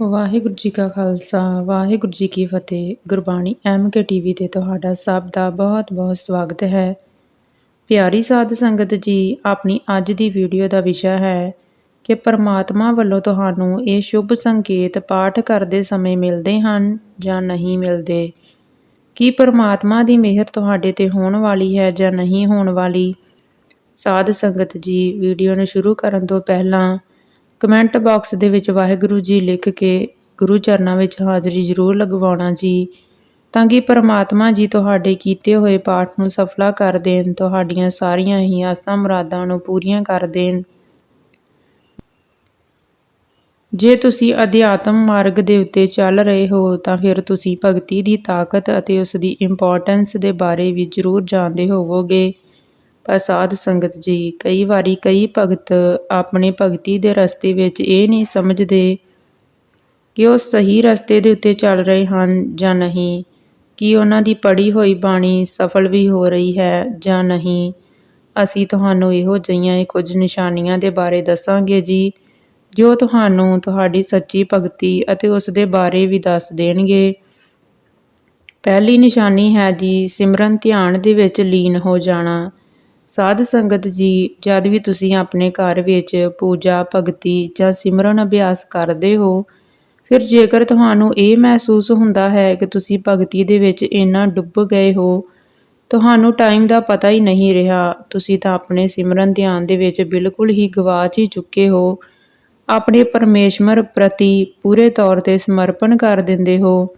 ਵਾਹਿਗੁਰੂ ਜੀ ਕਾ ਖਾਲਸਾ, ਵਾਹਿਗੁਰੂ ਜੀ ਕੀ ਫਤਿਹ। Gurbani M K TV ਤੇ ਤੁਹਾਡਾ ਸਭ ਦਾ ਬਹੁਤ-ਬਹੁਤ ਸਵਾਗਤ ਹੈ। ਪਿਆਰੀ ਸਾਧ ਸੰਗਤ ਜੀ, ਆਪਣੀ ਅੱਜ ਦੀ ਵੀਡੀਓ ਦਾ ਵਿਸ਼ਾ ਹੈ ਕਿ ਪਰਮਾਤਮਾ ਵੱਲੋਂ ਤੁਹਾਨੂੰ ਇਹ ਸ਼ੁਭ ਸੰਕੇਤ ਪਾਠ ਕਰਦੇ ਸਮੇਂ ਮਿਲਦੇ ਹਨ ਜਾਂ ਨਹੀਂ ਮਿਲਦੇ? ਕੀ ਪਰਮਾਤਮਾ ਦੀ ਮਿਹਰ ਤੁਹਾਡੇ ਤੇ ਹੋਣ ਵਾਲੀ ਹੈ ਜਾਂ ਨਹੀਂ ਹੋਣ ਵਾਲੀ? ਸਾਧ ਸੰਗਤ ਜੀ, ਵੀਡੀਓ ਨੂੰ ਸ਼ੁਰੂ ਕਰਨ ਤੋਂ ਪਹਿਲਾਂ ਕਮੈਂਟ ਬਾਕਸ ਦੇ ਵਿੱਚ ਵਾਹਿਗੁਰੂ ਜੀ ਲਿਖ ਕੇ ਗੁਰੂ ਚਰਨਾਂ ਵਿੱਚ ਹਾਜ਼ਰੀ ਜ਼ਰੂਰ ਲਗਵਾਉਣਾ ਜੀ, ਤਾਂ ਕਿ ਪਰਮਾਤਮਾ ਜੀ ਤੁਹਾਡੇ ਕੀਤੇ ਹੋਏ ਪਾਠ ਨੂੰ ਸਫਲਾ ਕਰ ਦੇਣ, ਤੁਹਾਡੀਆਂ ਸਾਰੀਆਂ ਹੀ ਆਸਾਂ ਮੁਰਾਦਾਂ ਨੂੰ ਪੂਰੀਆਂ ਕਰ ਦੇਣ। ਜੇ ਤੁਸੀਂ ਅਧਿਆਤਮ ਮਾਰਗ ਦੇ ਉੱਤੇ ਚੱਲ ਰਹੇ ਹੋ, ਤਾਂ ਫਿਰ ਤੁਸੀਂ ਭਗਤੀ ਦੀ ਤਾਕਤ ਅਤੇ ਉਸ ਦੀ ਇੰਪੋਰਟੈਂਸ ਦੇ ਬਾਰੇ ਵੀ ਜ਼ਰੂਰ ਜਾਣਦੇ ਹੋਵੋਗੇ। ਪਰ ਸਾਧ ਸੰਗਤ ਜੀ, ਕਈ ਵਾਰੀ ਕਈ ਭਗਤ ਆਪਣੇ ਭਗਤੀ ਦੇ ਰਸਤੇ ਵਿੱਚ ਇਹ ਨਹੀਂ ਸਮਝਦੇ ਕਿ ਉਹ ਸਹੀ ਰਸਤੇ ਦੇ ਉੱਤੇ ਚੱਲ ਰਹੇ ਹਨ ਜਾਂ ਨਹੀਂ, ਕਿ ਉਹਨਾਂ ਦੀ ਪੜ੍ਹੀ ਹੋਈ ਬਾਣੀ ਸਫਲ ਵੀ ਹੋ ਰਹੀ ਹੈ ਜਾਂ ਨਹੀਂ। ਅਸੀਂ ਤੁਹਾਨੂੰ ਇਹੋ ਜਿਹੀਆਂ ਕੁਝ ਨਿਸ਼ਾਨੀਆਂ ਦੇ ਬਾਰੇ ਦੱਸਾਂਗੇ ਜੀ, ਜੋ ਤੁਹਾਨੂੰ ਤੁਹਾਡੀ ਸੱਚੀ ਭਗਤੀ ਅਤੇ ਉਸ ਦੇ ਬਾਰੇ ਵੀ ਦੱਸ ਦੇਣਗੇ। ਪਹਿਲੀ ਨਿਸ਼ਾਨੀ ਹੈ ਜੀ, ਸਿਮਰਨ ਧਿਆਨ ਦੇ ਵਿੱਚ ਲੀਨ ਹੋ ਜਾਣਾ। ਸਾਧ ਸੰਗਤ ਜੀ, ਜਦ ਵੀ ਤੁਸੀਂ ਆਪਣੇ ਘਰ ਵਿੱਚ ਪੂਜਾ, ਭਗਤੀ ਜਾਂ ਸਿਮਰਨ ਅਭਿਆਸ ਕਰਦੇ ਹੋ, ਫਿਰ ਜੇਕਰ ਤੁਹਾਨੂੰ ਇਹ ਮਹਿਸੂਸ ਹੁੰਦਾ ਹੈ ਕਿ ਤੁਸੀਂ ਭਗਤੀ ਦੇ ਵਿੱਚ ਇੰਨਾ ਡੁੱਬ ਗਏ ਹੋ, ਤੁਹਾਨੂੰ ਟਾਈਮ ਦਾ ਪਤਾ ਹੀ ਨਹੀਂ ਰਿਹਾ। ਤੁਸੀਂ ਤਾਂ ਆਪਣੇ ਸਿਮਰਨ ਧਿਆਨ ਦੇ ਵਿੱਚ ਬਿਲਕੁਲ ਹੀ ਗਵਾਚ ਹੀ ਚੁੱਕੇ ਹੋ। ਆਪਣੇ ਪਰਮੇਸ਼ਵਰ ਪ੍ਰਤੀ ਪੂਰੇ ਤੌਰ ਤੇ ਸਮਰਪਣ ਕਰ ਦਿੰਦੇ ਹੋ।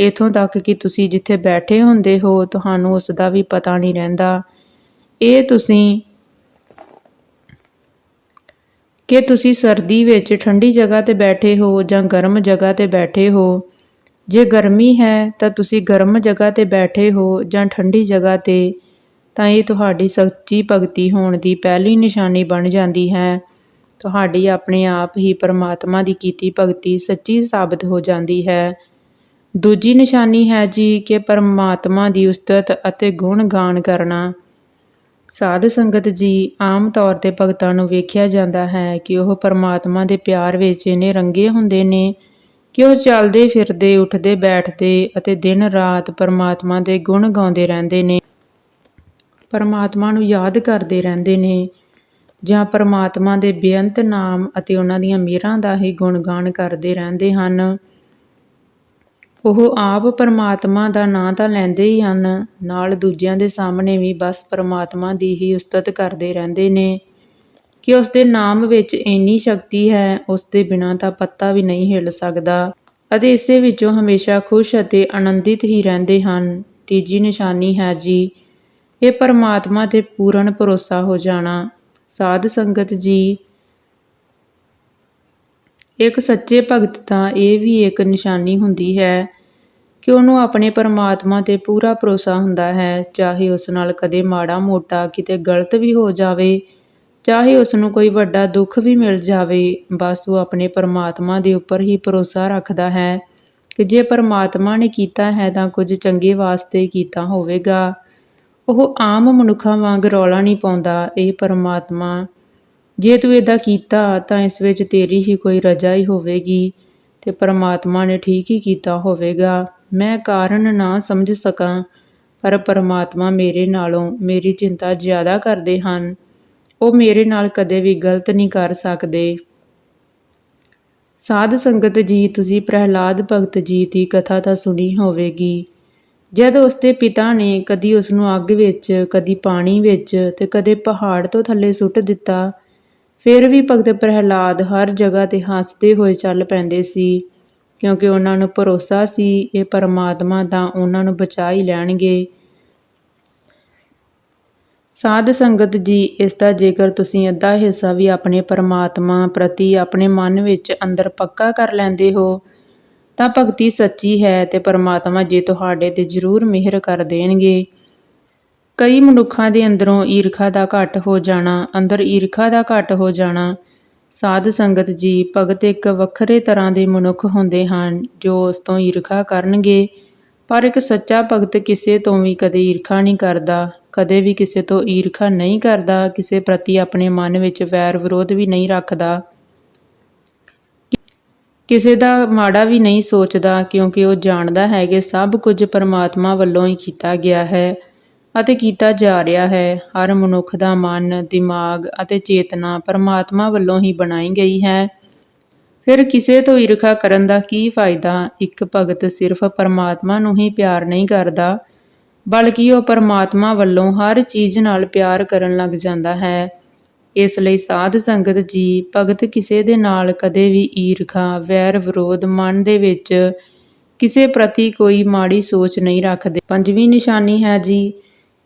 ਇਥੋਂ ਤੱਕ ਕਿ ਤੁਸੀਂ ਜਿੱਥੇ ਬੈਠੇ ਹੁੰਦੇ ਹੋ, ਤੁਹਾਨੂੰ ਉਸ ਦਾ ਵੀ ਪਤਾ ਨਹੀਂ ਰਹਿੰਦਾ। ਇਹ ਤੁਸੀਂ ਕਿ ਤੁਸੀਂ ਸਰਦੀ ਵਿੱਚ ਠੰਡੀ ਜਗ੍ਹਾ ਤੇ ਬੈਠੇ ਹੋ ਜਾਂ ਗਰਮ ਜਗ੍ਹਾ ਤੇ ਬੈਠੇ ਹੋ? ਜੇ ਗਰਮੀ ਹੈ ਤਾਂ ਤੁਸੀਂ ਗਰਮ ਜਗ੍ਹਾ ਤੇ ਬੈਠੇ ਹੋ ਜਾਂ ਠੰਡੀ ਜਗ੍ਹਾ ਤੇ, ਤਾਂ ਇਹ ਤੁਹਾਡੀ ਸੱਚੀ ਭਗਤੀ ਹੋਣ ਦੀ ਪਹਿਲੀ ਨਿਸ਼ਾਨੀ ਬਣ ਜਾਂਦੀ ਹੈ। ਤੁਹਾਡੀ ਆਪਣੇ ਆਪ ਹੀ ਪਰਮਾਤਮਾ ਦੀ ਕੀਤੀ ਭਗਤੀ ਸੱਚੀ ਸਾਬਤ ਹੋ ਜਾਂਦੀ ਹੈ। ਦੂਜੀ ਨਿਸ਼ਾਨੀ ਹੈ ਜੀ ਕਿ ਪਰਮਾਤਮਾ ਦੀ ਉਸਤਤ ਅਤੇ ਗੁਣ ਗਾਣ ਕਰਨਾ। ਸਾਧ ਸੰਗਤ ਜੀ ਆਮ ਤੌਰ ਤੇ ਭਗਤਾਂ ਨੂੰ ਵੇਖਿਆ ਜਾਂਦਾ ਹੈ ਕਿ ਉਹ ਪਰਮਾਤਮਾ ਦੇ ਪਿਆਰ ਵਿੱਚ ਇਹਨੇ ਰੰਗੇ ਹੁੰਦੇ ਨੇ ਕਿ ਉਹ ਚੱਲਦੇ ਫਿਰਦੇ, ਉੱਠਦੇ, ਬੈਠਦੇ ਅਤੇ ਦਿਨ ਰਾਤ ਪਰਮਾਤਮਾ ਦੇ ਗੁਣ ਗਾਉਂਦੇ ਰਹਿੰਦੇ ਨੇ। ਪਰਮਾਤਮਾ ਨੂੰ ਯਾਦ ਕਰਦੇ ਰਹਿੰਦੇ ਨੇ ਜਾਂ ਪਰਮਾਤਮਾ ਦੇ ਬੇਅੰਤ ਨਾਮ ਅਤੇ ਉਹਨਾਂ ਦੀਆਂ ਮਿਹਰਾਂ ਦਾ ਹੀ ਗੁਣਗਾਨ ਕਰਦੇ ਰਹਿੰਦੇ ਹਨ। ਉਹ ਆਪ ਪਰਮਾਤਮਾ ਦਾ ਨਾਂ ਤਾਂ ਲੈਂਦੇ ਹੀ ਹਨ, ਨਾਲ ਦੂਜਿਆਂ ਦੇ ਸਾਹਮਣੇ ਵੀ ਬਸ ਪਰਮਾਤਮਾ ਦੀ ਹੀ ਉਸਤਤ ਕਰਦੇ ਰਹਿੰਦੇ ਨੇ। ਕਿ ਉਸ ਦੇ ਨਾਮ ਵਿੱਚ ਇੰਨੀ ਸ਼ਕਤੀ ਹੈ ਉਸ ਦੇ ਬਿਨਾਂ ਤਾਂ ਪੱਤਾ ਵੀ ਨਹੀਂ ਹਿੱਲ ਸਕਦਾ। ਅਤੇ ਇਸੇ ਵਿੱਚੋਂ ਹਮੇਸ਼ਾ ਖੁਸ਼ ਅਤੇ ਆਨੰਦਿਤ ਹੀ ਰਹਿੰਦੇ ਹਨ। ਤੀਜੀ ਨਿਸ਼ਾਨੀ ਹੈ ਜੀ, ਇਹ ਪਰਮਾਤਮਾ ਤੇ ਪੂਰਨ ਭਰੋਸਾ ਹੋ ਜਾਣਾ। ਸਾਧ ਸੰਗਤ ਜੀ ਇੱਕ ਸੱਚੇ ਭਗਤ ਤਾਂ ਇਹ ਵੀ ਇੱਕ ਨਿਸ਼ਾਨੀ ਹੁੰਦੀ ਹੈ ਕਿ ਉਹਨੂੰ ਆਪਣੇ ਪਰਮਾਤਮਾ ਤੇ ਪੂਰਾ ਭਰੋਸਾ ਹੁੰਦਾ ਹੈ, ਚਾਹੇ ਉਸ ਨਾਲ ਕਦੇ ਮਾੜਾ ਮੋਟਾ ਕਿਤੇ ਗਲਤ ਵੀ ਹੋ ਜਾਵੇ, ਚਾਹੇ ਉਸ ਨੂੰ ਕੋਈ ਵੱਡਾ ਦੁੱਖ ਵੀ ਮਿਲ ਜਾਵੇ, ਬਸ ਉਹ ਆਪਣੇ ਪਰਮਾਤਮਾ ਦੇ ਉੱਪਰ ਹੀ ਭਰੋਸਾ ਰੱਖਦਾ ਹੈ ਕਿ ਜੇ ਪਰਮਾਤਮਾ ਨੇ ਕੀਤਾ ਹੈ ਤਾਂ ਕੁਝ ਚੰਗੇ ਵਾਸਤੇ ਕੀਤਾ ਹੋਵੇਗਾ। ਉਹ ਆਮ ਮਨੁੱਖਾਂ ਵਾਂਗ ਰੌਲਾ ਨਹੀਂ ਪਾਉਂਦਾ, ਇਹ ਪਰਮਾਤਮਾ ਜੇ ਤੂੰ ਇਦਾਂ ਕੀਤਾ ਤਾਂ ਇਸ ਵਿੱਚ ਤੇਰੀ ਹੀ ਕੋਈ ਰਜਾ ਹੀ ਹੋਵੇਗੀ ਤੇ ਪਰਮਾਤਮਾ ਨੇ ਠੀਕ ਹੀ ਕੀਤਾ ਹੋਵੇਗਾ। ਮੈਂ ਕਾਰਨ ਨਾ ਸਮਝ ਸਕਾਂ, ਪਰ ਪਰਮਾਤਮਾ ਮੇਰੇ ਨਾਲੋਂ ਮੇਰੀ ਚਿੰਤਾ ਜ਼ਿਆਦਾ ਕਰਦੇ ਹਨ। ਉਹ ਮੇਰੇ ਨਾਲ ਕਦੇ ਵੀ ਗਲਤ ਨਹੀਂ ਕਰ ਸਕਦੇ। ਸਾਧ ਸੰਗਤ ਜੀ, ਤੁਸੀਂ ਪ੍ਰਹਿਲਾਦ ਭਗਤ ਜੀ ਦੀ ਕਥਾ ਤਾਂ ਸੁਣੀ ਹੋਵੇਗੀ। ਜਦ ਉਸਦੇ ਪਿਤਾ ਨੇ ਕਦੀ ਉਸ ਨੂੰ ਅੱਗ ਵਿੱਚ, ਕਦੀ ਪਾਣੀ ਵਿੱਚ ਤੇ ਕਦੇ ਪਹਾੜ ਤੋਂ ਥੱਲੇ ਸੁੱਟ ਦਿੱਤਾ ਫਿਰ ਵੀ ਭਗਤ ਪ੍ਰਹਿਲਾਦ ਹਰ ਜਗ੍ਹਾ ਤੇ ਹੱਸਦੇ ਹੋਏ ਚੱਲ ਪੈਂਦੇ ਸੀ, ਕਿਉਂਕਿ ਉਹਨਾਂ ਨੂੰ ਭਰੋਸਾ ਸੀ ਇਹ ਪਰਮਾਤਮਾ ਤਾਂ ਉਹਨਾਂ ਨੂੰ ਬਚਾ ਹੀ ਲੈਣਗੇ। ਸਾਧ ਸੰਗਤ ਜੀ, ਇਸ ਦਾ ਜੇਕਰ ਤੁਸੀਂ ਅੱਧਾ ਹਿੱਸਾ ਵੀ ਆਪਣੇ ਪਰਮਾਤਮਾ ਪ੍ਰਤੀ ਆਪਣੇ ਮਨ ਵਿੱਚ ਅੰਦਰ ਪੱਕਾ ਕਰ ਲੈਂਦੇ ਹੋ, ਤਾਂ ਭਗਤੀ ਸੱਚੀ ਹੈ ਤੇ ਪਰਮਾਤਮਾ ਜੀ ਤੁਹਾਡੇ ਤੇ ਜ਼ਰੂਰ ਮਿਹਰ ਕਰ ਦੇਣਗੇ। ਕਈ ਮਨੁੱਖਾਂ ਦੇ ਅੰਦਰੋਂ ਈਰਖਾ ਦਾ ਘਟ ਹੋ ਜਾਣਾ, ਅੰਦਰ ਈਰਖਾ ਦਾ ਘਟ ਹੋ ਜਾਣਾ, ਸਾਧ ਸੰਗਤ ਜੀ ਭਗਤ ਇੱਕ ਵੱਖਰੇ ਤਰ੍ਹਾਂ ਦੇ ਮਨੁੱਖ ਹੁੰਦੇ ਹਨ, ਜੋ ਉਸ ਤੋਂ ਈਰਖਾ ਕਰਨਗੇ। ਪਰ ਇੱਕ ਸੱਚਾ ਭਗਤ ਕਿਸੇ ਤੋਂ ਵੀ ਕਦੇ ਈਰਖਾ ਨਹੀਂ ਕਰਦਾ, ਕਦੇ ਵੀ ਕਿਸੇ ਤੋਂ ਈਰਖਾ ਨਹੀਂ ਕਰਦਾ, ਕਿਸੇ ਪ੍ਰਤੀ ਆਪਣੇ ਮਨ ਵਿੱਚ ਵੈਰ ਵਿਰੋਧ ਵੀ ਨਹੀਂ ਰੱਖਦਾ। ਕਿਸੇ ਦਾ ਮਾੜਾ ਵੀ ਨਹੀਂ ਸੋਚਦਾ, ਕਿਉਂਕਿ ਉਹ ਜਾਣਦਾ ਹੈ ਕਿ ਸਭ ਕੁਝ ਪਰਮਾਤਮਾ ਵੱਲੋਂ ਹੀ ਕੀਤਾ ਗਿਆ ਹੈ। ਅਤੇ ਕੀਤਾ ਜਾ ਰਿਹਾ ਹੈ। ਹਰ ਮਨੁੱਖ ਦਾ ਮਨ, ਦਿਮਾਗ ਅਤੇ ਚੇਤਨਾ ਪਰਮਾਤਮਾ ਵੱਲੋਂ ਹੀ ਬਣਾਈ ਗਈ ਹੈ। ਫਿਰ ਕਿਸੇ ਤੋਂ ਈਰਖਾ ਕਰਨ ਦਾ ਕੀ ਫਾਇਦਾ? ਇੱਕ ਭਗਤ ਸਿਰਫ ਪਰਮਾਤਮਾ ਨੂੰ ਹੀ ਪਿਆਰ ਨਹੀਂ ਕਰਦਾ, ਬਲਕਿ ਉਹ ਪਰਮਾਤਮਾ ਵੱਲੋਂ ਹਰ ਚੀਜ਼ ਨਾਲ ਪਿਆਰ ਕਰਨ ਲੱਗ ਜਾਂਦਾ ਹੈ। ਇਸ ਲਈ ਸਾਧ ਸੰਗਤ ਜੀ, ਭਗਤ ਕਿਸੇ ਦੇ ਨਾਲ ਕਦੇ ਵੀ ਈਰਖਾ, ਵੈਰ ਵਿਰੋਧ, ਮਨ ਦੇ ਵਿੱਚ ਕਿਸੇ ਪ੍ਰਤੀ ਕੋਈ ਮਾੜੀ ਸੋਚ ਨਹੀਂ ਰੱਖਦੇ। ਪੰਜਵੀਂ ਨਿਸ਼ਾਨੀ ਹੈ ਜੀ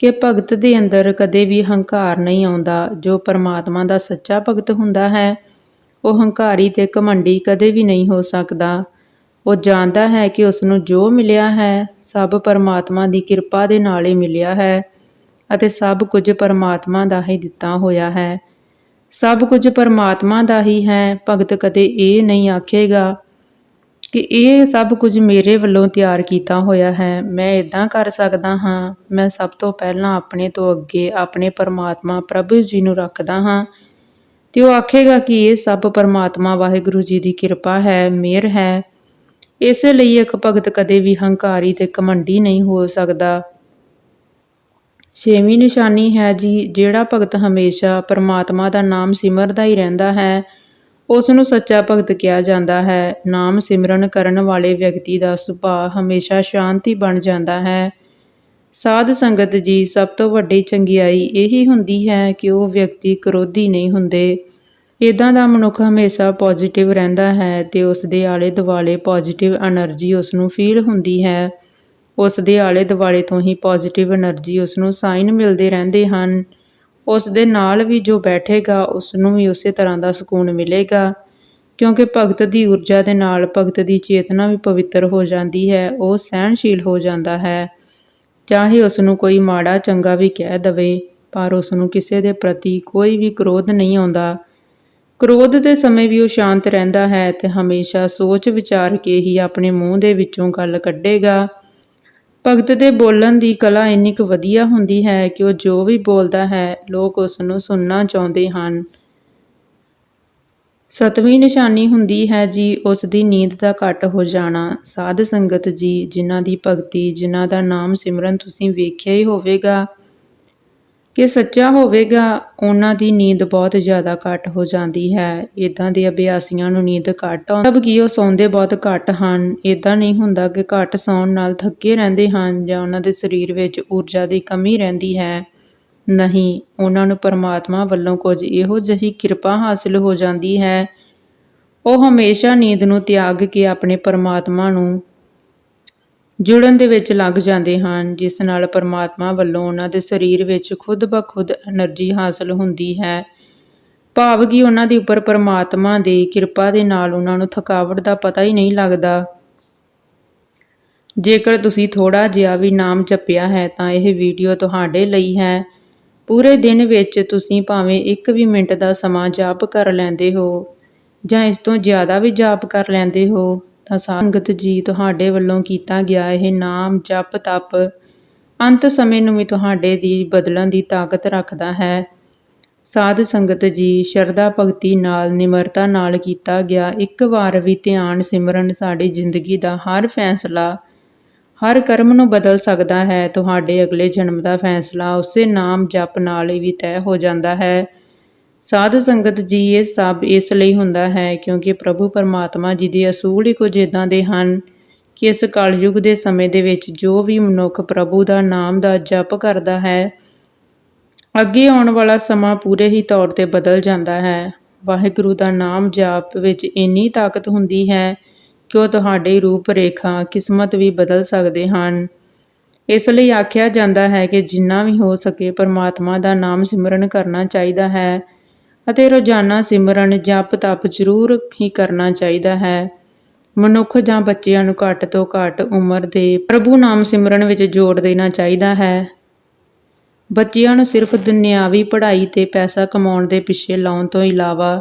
ਕਿ ਭਗਤ ਦੇ ਅੰਦਰ ਕਦੇ ਵੀ ਹੰਕਾਰ ਨਹੀਂ ਆਉਂਦਾ। ਜੋ ਪਰਮਾਤਮਾ ਦਾ ਸੱਚਾ ਭਗਤ ਹੁੰਦਾ ਹੈ, ਉਹ ਹੰਕਾਰੀ ਤੇ ਘਮੰਡੀ ਕਦੇ ਵੀ ਨਹੀਂ ਹੋ ਸਕਦਾ। ਉਹ ਜਾਣਦਾ ਹੈ ਕਿ ਉਸ ਨੂੰ ਜੋ ਮਿਲਿਆ ਹੈ, ਸਭ ਪਰਮਾਤਮਾ ਦੀ ਕਿਰਪਾ ਦੇ ਨਾਲ ਹੀ ਮਿਲਿਆ ਹੈ ਅਤੇ ਸਭ ਕੁਝ ਪਰਮਾਤਮਾ ਦਾ ਹੀ ਦਿੱਤਾ ਹੋਇਆ ਹੈ। ਸਭ ਕੁਝ ਪਰਮਾਤਮਾ ਦਾ ਹੀ ਹੈ, ਭਗਤ ਕਦੇ ਇਹ ਨਹੀਂ ਆਖੇਗਾ ਕਿ ਇਹ ਸਭ ਕੁਝ ਮੇਰੇ ਵੱਲੋਂ ਤਿਆਰ ਕੀਤਾ ਹੋਇਆ ਹੈ। ਮੈਂ ਇਦਾਂ ਕਰ ਸਕਦਾ ਹਾਂ। ਮੈਂ ਸਭ ਤੋਂ ਪਹਿਲਾਂ ਆਪਣੇ ਤੋਂ ਅੱਗੇ ਆਪਣੇ ਪਰਮਾਤਮਾ ਪ੍ਰਭੂ ਜੀ ਨੂੰ ਰੱਖਦਾ ਹਾਂ। ਤੇ ਉਹ ਆਖੇਗਾ ਕਿ ਇਹ ਸਭ ਪਰਮਾਤਮਾ ਵਾਹਿਗੁਰੂ ਜੀ ਦੀ ਕਿਰਪਾ ਹੈ, ਮਿਹਰ ਹੈ। ਇਸੇ ਲਈ ਇੱਕ ਭਗਤ ਕਦੇ ਵੀ ਹੰਕਾਰੀ ਤੇ ਕਮੰਡੀ ਨਹੀਂ ਹੋ ਸਕਦਾ। ਛੇਵੀਂ ਨਿਸ਼ਾਨੀ ਹੈ ਜੀ, ਜਿਹੜਾ ਭਗਤ ਹਮੇਸ਼ਾ ਪਰਮਾਤਮਾ ਦਾ ਨਾਮ ਸਿਮਰਦਾ ਹੀ ਰਹਿੰਦਾ ਹੈ। ਉਸ ਨੂੰ ਸੱਚਾ ਭਗਤ ਕਿਹਾ ਜਾਂਦਾ ਹੈ। ਨਾਮ ਸਿਮਰਨ ਕਰਨ ਵਾਲੇ ਵਿਅਕਤੀ ਦਾ ਸੁਭਾਅ ਹਮੇਸ਼ਾ ਸ਼ਾਂਤੀ ਬਣ ਜਾਂਦਾ ਹੈ। ਸਾਧ ਸੰਗਤ ਜੀ ਸਭ ਤੋਂ ਵੱਡੀ ਚੰਗਿਆਈ ਇਹੀ ਹੁੰਦੀ ਹੈ ਕਿ ਉਹ ਵਿਅਕਤੀ ਕਰੋਧੀ ਨਹੀਂ ਹੁੰਦੇ। ਇਦਾਂ ਦਾ ਮਨੁੱਖ ਹਮੇਸ਼ਾ ਪੋਜ਼ਿਟਿਵ ਰਹਿੰਦਾ ਹੈ ਤੇ ਉਸ ਦੇ ਆਲੇ ਦੁਆਲੇ ਪੋਜ਼ਿਟਿਵ એનર્ਜੀ ਉਸ ਨੂੰ ਫੀਲ ਹੁੰਦੀ ਹੈ। ਉਸ ਦੇ ਆਲੇ ਦੁਆਲੇ ਤੋਂ ਹੀ ਪੋਜ਼ਿਟਿਵ એનર્ਜੀ ਉਸ ਨੂੰ ਸਾਈਨ ਮਿਲਦੇ ਰਹਿੰਦੇ ਹਨ। ਉਸ ਦੇ ਨਾਲ ਵੀ ਜੋ ਬੈਠੇਗਾ ਉਸ ਨੂੰ ਵੀ ਉਸੇ ਤਰ੍ਹਾਂ ਦਾ ਸਕੂਨ ਮਿਲੇਗਾ। ਕਿਉਂਕਿ ਭਗਤ ਦੀ ਊਰਜਾ ਦੇ ਨਾਲ ਭਗਤ ਦੀ ਚੇਤਨਾ ਵੀ ਪਵਿੱਤਰ ਹੋ ਜਾਂਦੀ ਹੈ, ਉਹ ਸਹਿਣਸ਼ੀਲ ਹੋ ਜਾਂਦਾ ਹੈ। ਚਾਹੇ ਉਸ ਨੂੰ ਕੋਈ ਮਾੜਾ, ਚੰਗਾ ਵੀ ਕਹਿ ਦਵੇ, ਪਰ ਉਸ ਨੂੰ ਕਿਸੇ ਦੇ ਪ੍ਰਤੀ ਕੋਈ ਵੀ ਕ੍ਰੋਧ ਨਹੀਂ ਆਉਂਦਾ। ਕ੍ਰੋਧ ਦੇ ਸਮੇਂ ਵੀ ਉਹ ਸ਼ਾਂਤ ਰਹਿੰਦਾ ਹੈ ਤੇ ਹਮੇਸ਼ਾ ਸੋਚ ਵਿਚਾਰ ਕੇ ਹੀ ਆਪਣੇ ਮੂੰਹ ਦੇ ਵਿੱਚੋਂ ਗੱਲ ਕੱਢੇਗਾ। ਭਗਤ ਦੇ ਬੋਲਣ ਦੀ ਕਲਾ ਇੰਨੀ ਕੁ ਵਧੀਆ ਹੁੰਦੀ ਹੈ ਕਿ ਉਹ ਜੋ ਵੀ ਬੋਲਦਾ ਹੈ, ਲੋਕ ਉਸ ਨੂੰ ਸੁਣਨਾ ਚਾਹੁੰਦੇ ਹਨ। ਸਤਵੀਂ ਨਿਸ਼ਾਨੀ ਹੁੰਦੀ ਹੈ ਜੀ ਉਸ ਦੀ ਨੀਂਦ ਦਾ ਘਟ ਹੋ ਜਾਣਾ। ਸਾਧ ਸੰਗਤ ਜੀ, ਜਿਨ੍ਹਾਂ ਦੀ ਭਗਤੀ, ਜਿਨ੍ਹਾਂ ਦਾ ਨਾਮ ਸਿਮਰਨ ਤੁਸੀਂ ਵੇਖਿਆ ਹੀ ਹੋਵੇਗਾ ਕਿ ਸੱਚਾ ਹੋਵੇਗਾ, ਉਹਨਾਂ ਦੀ ਨੀਂਦ ਬਹੁਤ ਜ਼ਿਆਦਾ ਘੱਟ ਹੋ ਜਾਂਦੀ ਹੈ। ਇਦਾਂ ਦੇ ਅਭਿਆਸੀਆਂ ਨੂੰ ਨੀਂਦ ਘੱਟ ਆਉਂਦੀ ਸਭ ਕੀ ਉਹ ਸੌਂਦੇ ਬਹੁਤ ਘੱਟ ਹਨ। ਇਦਾਂ ਨਹੀਂ ਹੁੰਦਾ ਕਿ ਘੱਟ ਸੌਣ ਨਾਲ ਥੱਕੇ ਰਹਿੰਦੇ ਹਨ ਜਾਂ ਉਹਨਾਂ ਦੇ ਸਰੀਰ ਵਿੱਚ ਊਰਜਾ ਦੀ ਕਮੀ ਰਹਿੰਦੀ ਹੈ। ਨਹੀਂ, ਉਹਨਾਂ ਨੂੰ ਪਰਮਾਤਮਾ ਵੱਲੋਂ ਕੁਝ ਇਹੋ ਜਿਹੀ ਕਿਰਪਾ ਹਾਸਲ ਹੋ ਜਾਂਦੀ ਹੈ। ਉਹ ਹਮੇਸ਼ਾ ਨੀਂਦ ਨੂੰ ਤਿਆਗ ਕੇ ਆਪਣੇ ਪਰਮਾਤਮਾ ਨੂੰ ਜੁੜਨ ਦੇ ਵਿੱਚ ਲੱਗ ਜਾਂਦੇ ਹਨ, ਜਿਸ ਨਾਲ ਪਰਮਾਤਮਾ ਵੱਲੋਂ ਉਹਨਾਂ ਦੇ ਸਰੀਰ ਵਿੱਚ ਖੁਦ ਬਖੁਦ એનર્ਜੀ ਹਾਸਲ ਹੁੰਦੀ ਹੈ। ਭਾਵ ਕਿ ਉਹਨਾਂ ਦੇ ਉੱਪਰ ਪਰਮਾਤਮਾ ਦੀ ਕਿਰਪਾ ਦੇ ਨਾਲ ਉਹਨਾਂ ਨੂੰ ਥਕਾਵਟ ਦਾ ਪਤਾ ਹੀ ਨਹੀਂ ਲੱਗਦਾ। ਜੇਕਰ ਤੁਸੀਂ ਥੋੜਾ ਜਿਹਾ ਵੀ ਨਾਮ ਜਪਿਆ ਹੈ, ਤਾਂ ਇਹ ਵੀਡੀਓ ਤੁਹਾਡੇ ਲਈ ਹੈ। ਪੂਰੇ ਦਿਨ ਵਿੱਚ ਤੁਸੀਂ ਭਾਵੇਂ ਇੱਕ ਵੀ ਮਿੰਟ ਦਾ ਸਮਾਂ ਜਾਪ ਕਰ ਲੈਂਦੇ ਹੋ ਜਾਂ ਇਸ ਤੋਂ ਜ਼ਿਆਦਾ ਵੀ ਜਾਪ ਕਰ ਲੈਂਦੇ ਹੋ। ਤਾਂ ਸੰਗਤ ਜੀ ਤੁਹਾਡੇ ਵੱਲੋਂ ਕੀਤਾ ਗਿਆ ਇਹ ਨਾਮ ਜਪ ਤਪ ਅੰਤ ਸਮੇਂ ਨੂੰ ਵੀ ਤੁਹਾਡੇ ਦੀ ਬਦਲਣ ਦੀ ਤਾਕਤ ਰੱਖਦਾ ਹੈ। ਸਾਧ ਸੰਗਤ ਜੀ, ਸ਼ਰਧਾ ਭਗਤੀ ਨਾਲ, ਨਿਮਰਤਾ ਨਾਲ ਕੀਤਾ ਗਿਆ ਇੱਕ ਵਾਰ ਵੀ ਧਿਆਨ ਸਿਮਰਨ ਸਾਡੀ ਜ਼ਿੰਦਗੀ ਦਾ ਹਰ ਫੈਸਲਾ, ਹਰ ਕਰਮ ਨੂੰ ਬਦਲ ਸਕਦਾ ਹੈ। ਤੁਹਾਡੇ ਅਗਲੇ ਜਨਮ ਦਾ ਫੈਸਲਾ ਉਸੇ ਨਾਮ ਜਪ ਨਾਲ ਹੀ ਵੀ ਤੈਅ ਹੋ ਜਾਂਦਾ ਹੈ। ਸਾਧ ਸੰਗਤ ਜੀ ਇਹ ਸਭ ਇਸ ਲਈ ਹੁੰਦਾ ਹੈ ਕਿਉਂਕਿ ਪ੍ਰਭੂ ਪਰਮਾਤਮਾ ਜੀ ਦੇ ਅਸੂਲ ਹੀ ਕੁਝ ਇਦਾਂ ਦੇ ਹਨ ਕਿ ਇਸ ਕਲਯੁਗ ਦੇ ਸਮੇਂ ਦੇ ਵਿੱਚ ਜੋ ਵੀ ਮਨੁੱਖ ਪ੍ਰਭੂ ਦਾ ਨਾਮ ਦਾ ਜਪ ਕਰਦਾ ਹੈ, ਅੱਗੇ ਆਉਣ ਵਾਲਾ ਸਮਾਂ ਪੂਰੇ ਹੀ ਤੌਰ ਤੇ ਬਦਲ ਜਾਂਦਾ ਹੈ। ਵਾਹਿਗੁਰੂ ਦਾ ਨਾਮ ਜਾਪ ਵਿੱਚ ਇੰਨੀ ਤਾਕਤ ਹੁੰਦੀ ਹੈ ਕਿ ਉਹ ਤੁਹਾਡੇ ਰੂਪ ਰੇਖਾ, ਕਿਸਮਤ ਵੀ ਬਦਲ ਸਕਦੇ ਹਨ। ਇਸ ਲਈ ਆਖਿਆ ਜਾਂਦਾ ਹੈ ਕਿ ਜਿੰਨਾ ਵੀ ਹੋ ਸਕੇ ਪਰਮਾਤਮਾ ਦਾ ਨਾਮ ਸਿਮਰਨ ਕਰਨਾ ਚਾਹੀਦਾ ਹੈ। ਅਤੇ ਰੋਜ਼ਾਨਾ ਸਿਮਰਨ ਜਪ ਤਪ ਜ਼ਰੂਰ ਹੀ ਕਰਨਾ ਚਾਹੀਦਾ ਹੈ। ਮਨੁੱਖ ਜਾਂ ਬੱਚਿਆਂ ਨੂੰ ਘੱਟ ਤੋਂ ਘੱਟ ਉਮਰ ਦੇ ਪ੍ਰਭੂ ਨਾਮ ਸਿਮਰਨ ਵਿੱਚ ਜੋੜ ਦੇਣਾ ਚਾਹੀਦਾ ਹੈ। ਬੱਚਿਆਂ ਨੂੰ ਸਿਰਫ ਦੁਨਿਆਵੀ ਪੜ੍ਹਾਈ ਤੇ ਪੈਸਾ ਕਮਾਉਣ ਦੇ ਪਿੱਛੇ ਲਾਉਣ ਤੋਂ ਇਲਾਵਾ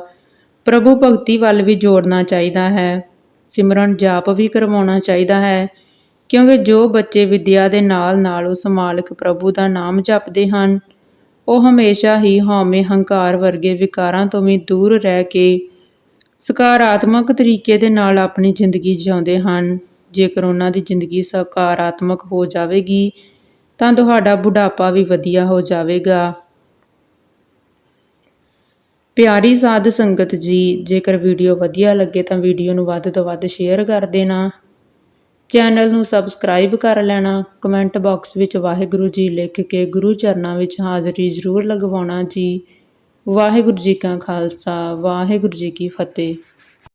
ਪ੍ਰਭੂ ਭਗਤੀ ਵੱਲ ਵੀ ਜੋੜਨਾ ਚਾਹੀਦਾ ਹੈ। ਸਿਮਰਨ ਜਾਪ ਵੀ ਕਰਵਾਉਣਾ ਚਾਹੀਦਾ ਹੈ, ਕਿਉਂਕਿ ਜੋ ਬੱਚੇ ਵਿਦਿਆ ਦੇ ਨਾਲ ਨਾਲ ਉਸ ਮਾਲਕ ਪ੍ਰਭੂ ਦਾ ਨਾਮ ਜਪਦੇ ਹਨ ਉਹ ਹਮੇਸ਼ਾ ਹੀ ਹਉਮੈ ਹੰਕਾਰ ਵਰਗੇ ਵਿਕਾਰਾਂ ਤੋਂ ਵੀ ਦੂਰ ਰਹਿ ਕੇ ਸਕਾਰਾਤਮਕ ਤਰੀਕੇ ਦੇ ਨਾਲ ਆਪਣੀ ਜ਼ਿੰਦਗੀ ਜਿਉਂਦੇ ਹਨ। ਜੇਕਰ ਉਹਨਾਂ ਦੀ ਜ਼ਿੰਦਗੀ ਸਕਾਰਾਤਮਕ ਹੋ ਜਾਵੇਗੀ, ਤਾਂ ਤੁਹਾਡਾ ਬੁਢਾਪਾ ਵੀ ਵਧੀਆ ਹੋ ਜਾਵੇਗਾ। ਪਿਆਰੀ ਸਾਧ ਸੰਗਤ ਜੀ, ਜੇਕਰ ਵੀਡੀਓ ਵਧੀਆ ਲੱਗੇ ਤਾਂ ਵੀਡੀਓ ਨੂੰ ਵੱਧ ਤੋਂ ਵੱਧ ਸ਼ੇਅਰ ਕਰ ਦੇਣਾ। ਚੈਨਲ ਨੂੰ ਸਬਸਕ੍ਰਾਈਬ ਕਰ ਲੈਣਾ, ਕਮੈਂਟ ਬਾਕਸ ਵਿੱਚ ਵਾਹਿਗੁਰੂ ਜੀ ਲਿਖ ਕੇ ਗੁਰੂ ਚਰਨਾਂ ਵਿੱਚ ਹਾਜ਼ਰੀ ਜ਼ਰੂਰ ਲਗਵਾਉਣਾ ਜੀ। ਵਾਹਿਗੁਰੂ ਜੀ ਕਾ ਖਾਲਸਾ, ਵਾਹਿਗੁਰੂ ਜੀ ਕੀ ਫਤਿਹ।